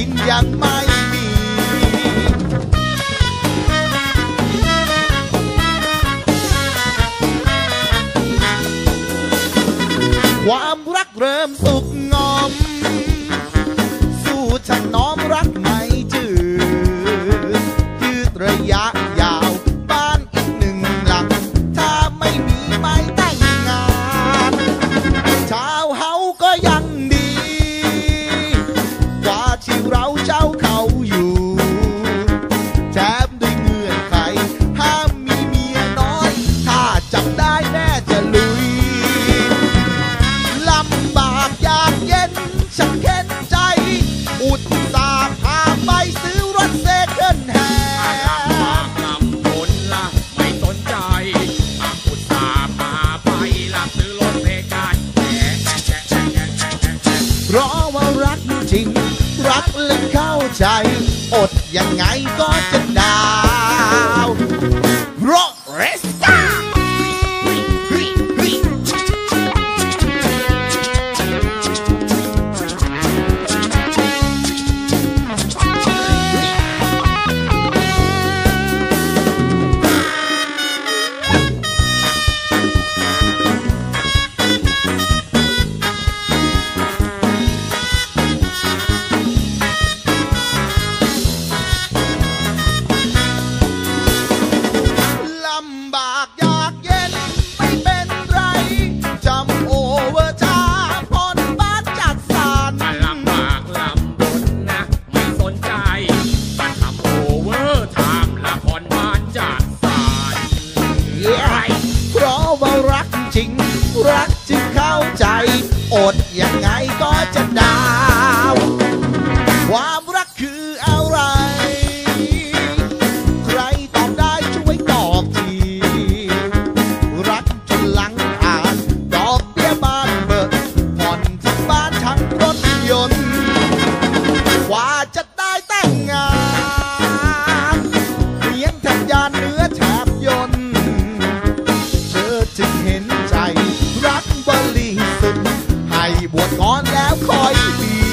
ินยังไม่มีความรักเริ่มสุกงอม ว่ารักจริง รักและเข้าใจ อดยังไงก็จะได้ จริง รักจึงเข้าใจ อดยังไงก็จะได้ ก่อนแล้วคอยปี